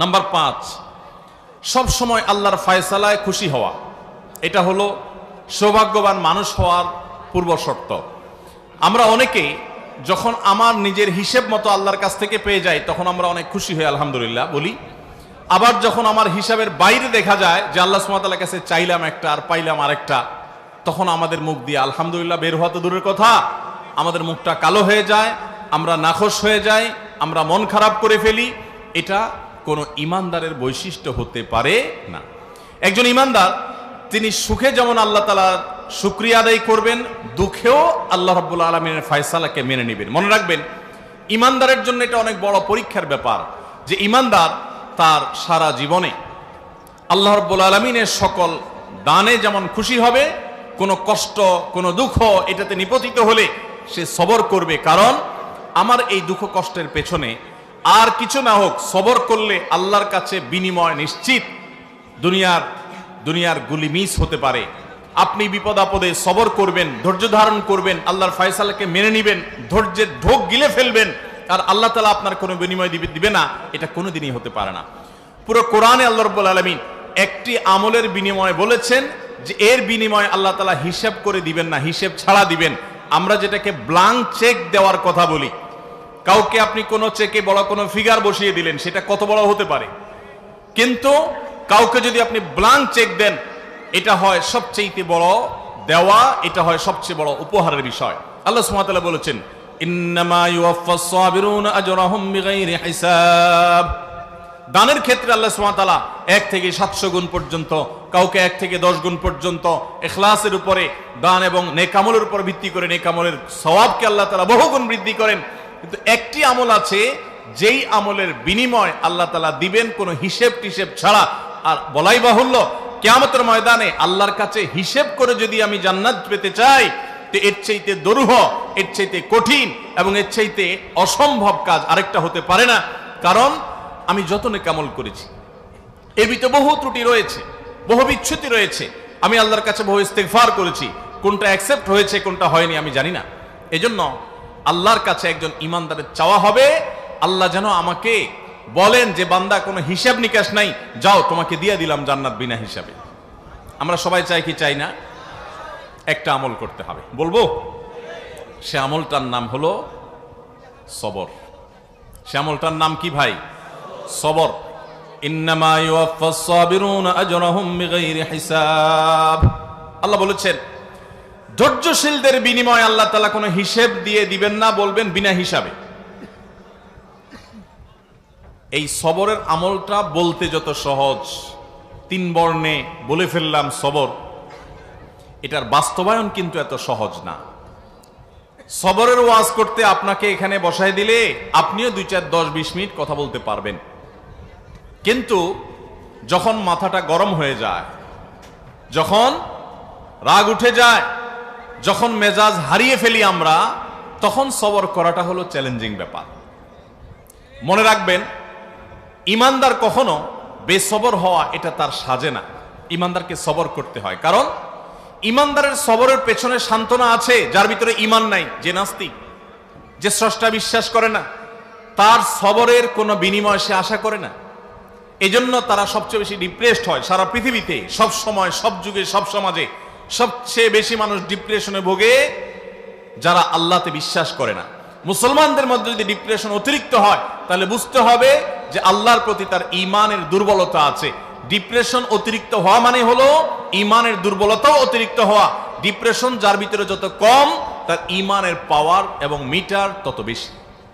Number পাঁচ, সব সময় আল্লাহর ফায়সালায় খুশি হওয়া। এটা হলো সৌভাগ্যবান মানুষ হওয়ার পূর্ব শর্ত। আমরা অনেকেই যখন আমার নিজের হিসেব মতো আল্লাহর কাছ থেকে পেয়ে যাই, তখন আমরা অনেক খুশি হই, আলহামদুলিল্লাহ, বলি। আবার যখন আমার হিসাবের বাইরে দেখা যায় যে আল্লাহ সুমাতার কাছে চাইলাম একটা আর পাইলাম আরেকটা, তখন আমাদের মুখ দিয়ে আলহামদুলিল্লাহ বের হওয়া তো দূরের কথা, আমাদের মুখটা কালো হয়ে যায়, আমরা নাখোশ হয়ে যাই, আমরা মন খারাপ করে ফেলি, এটা কোনো ইমানদারের বৈশিষ্ট্য হতে পারে না। একজন ইমানদার, তিনি সুখে যেমন আল্লাহ তালা শুক্রিয়া আদায় করবেন, দুঃখেও আল্লাহ রব্বুল আলমিনের ফয়সালাকে মেনে নেবেন। মনে রাখবেন, ইমানদারের জন্য এটা অনেক বড় পরীক্ষার ব্যাপার যে ইমানদার তার সারা জীবনে আল্লাহ রব্বুল আলমিনের সকল দানে যেমন খুশি হবে, কোনো কষ্ট, কোনো দুঃখ এটাতে নিপতিত হলে সে সবর করবে। কারণ, আমার এই দুঃখ কষ্টের পেছনে আর কিছু না হোক, সবর করলে আল্লাহর কাছে বিনিময় নিশ্চিত। দুনিয়ার দুনিয়ার গুলি মিস হতে পারে। আপনি বিপদ আপদে সবর করবেন, ধৈর্য ধারণ করবেন, আল্লাহর ফয়সালাকে মেনে নিবেন, ধৈর্যের ঢোক গিলে ফেলবেন, আর আল্লাহ তালা আপনার কোনো বিনিময় দিবে দিবে না, এটা কোনোদিনই হতে পারে না। পুরো কোরআনে আল্লাহ রব্বুল আলমিন একটি আমলের বিনিময়ে বলেছেন যে, এর বিনিময়ে আল্লাহ তালা হিসেব করে দিবেন না, হিসেব ছাড়া দিবেন। আমরা যেটাকে ব্লাঙ্ক চেক দেওয়ার কথা বলি কাউকে আপনি কোনো চেকে বড় কোনো ফিগার বসিয়ে দিলেন, সেটা কত বড় হতে পারে? কিন্তু কাউকে যদি আপনি ব্লাঙ্ক চেক দেন, এটা হয় সবচেয়ে বড় দেওয়া, এটা হয় সবচেয়ে বড় উপহারের বিষয়। আল্লাহ সুবহানাহু বলেছেন দানের ক্ষেত্রে আল্লাহ সুবহানাহু এক থেকে সাতশো গুণ পর্যন্ত, কাউকে এক থেকে দশ গুণ পর্যন্ত এখলাসের উপরে দান এবং নেকামলের উপর ভিত্তি করে নেকামলের সওয়াবকে আল্লাহ তাআলা বহুগুণ বৃদ্ধি করেন। কিন্তু একটি আমল আছে, যেই আমলের বিনিময় আল্লাহ তালা দিবেন কোনো হিসেব টিসেব ছাড়া। আর বলাই বাহুল্য, কেয়ামতের ময়দানে আল্লাহর কাছে হিসেব করে যদি আমি জান্নাত পেতে চাই, তো এর চাইতে দরুহ, এর চাইতে কঠিন এবং এর চাইতে অসম্ভব কাজ আরেকটা হতে পারে না। কারণ আমি যতনে কামল করেছি এর ভিতরে বহু ত্রুটি রয়েছে, বহু বিচ্ছুতি রয়েছে। আমি আল্লাহর কাছে বহু ইস্তেগফার করেছি, কোনটা অ্যাকসেপ্ট হয়েছে, কোনটা হয়নি আমি জানি না। এজন্য আল্লাহর কাছে একজন ইমানদারের চাওয়া হবে। আল্লাহ যেন আমাকে বলেন যে, বান্দা, কোনো হিসাব নিকাশ নাই। যাও, তোমাকে দিয়ে দিলাম জান্নাত বিনা হিসাবে। আমরা সবাই চাই কি চাই না? একটা আমল করতে হবে। বলব? সে আমলটার নাম হলো সবর। সে আমলটার নাম কি ভাই? সবর। আল্লাহ বলেছেন ধৈর্যশীলদের বিনিময়ে আল্লাহ তালা কোনো হিসেব দিয়ে দিবেন না, বলবেন বিনা হিসাবে। এই সবরের আমলটা বলতে যত সহজ, তিন বর্ণে বলে ফেললাম সবর। এটার বাস্তবায়ন কিন্তু এত সহজ না। সবরের ওয়াজ করতে আপনাকে এখানে বসায় দিলে আপনিও দুই চার দশ বিশ মিনিট কথা বলতে পারবেন। কিন্তু যখন মাথাটা গরম হয়ে যায়, যখন রাগ উঠে যায় যখন মেজাজ হারিয়ে ফেলি আমরা, তখন সবর করাটা হলো চ্যালেঞ্জিং ব্যাপার। মনে রাখবেন, ইমানদার কখনো বেসবর হওয়া এটা তার সাজে না। ইমানদারকে সবর করতে হয়। কারণ, ইমানদারের সবরের পেছনে সান্ত্বনা আছে, যার ভিতরে ইমান নাই, যে নাস্তিক, যে স্রষ্টা বিশ্বাস করে না, তার সবরের কোনো বিনিময় সে আশা করে না। এজন্য তারা সবচেয়ে বেশি ডিপ্রেসড হয় সারা পৃথিবীতে, সব সময়, সব যুগে, সব সমাজে। সবচেয়ে বেশি মানুষ ডিপ্রেশনে ভোগে যারা আল্লাহতে বিশ্বাস করে না। মুসলমানদের মধ্যে যদি ডিপ্রেশন অতিরিক্ত হয়, তাহলে বুঝতে হবে যে আল্লাহর প্রতি তার ইমানের দুর্বলতা আছে। ডিপ্রেশন অতিরিক্ত হওয়া মানে হলো ইমানের দুর্বলতাও অতিরিক্ত হওয়া। ডিপ্রেশন যার ভিতরে যত কম, তার ইমানের পাওয়ার এবং মিটার তত বেশি।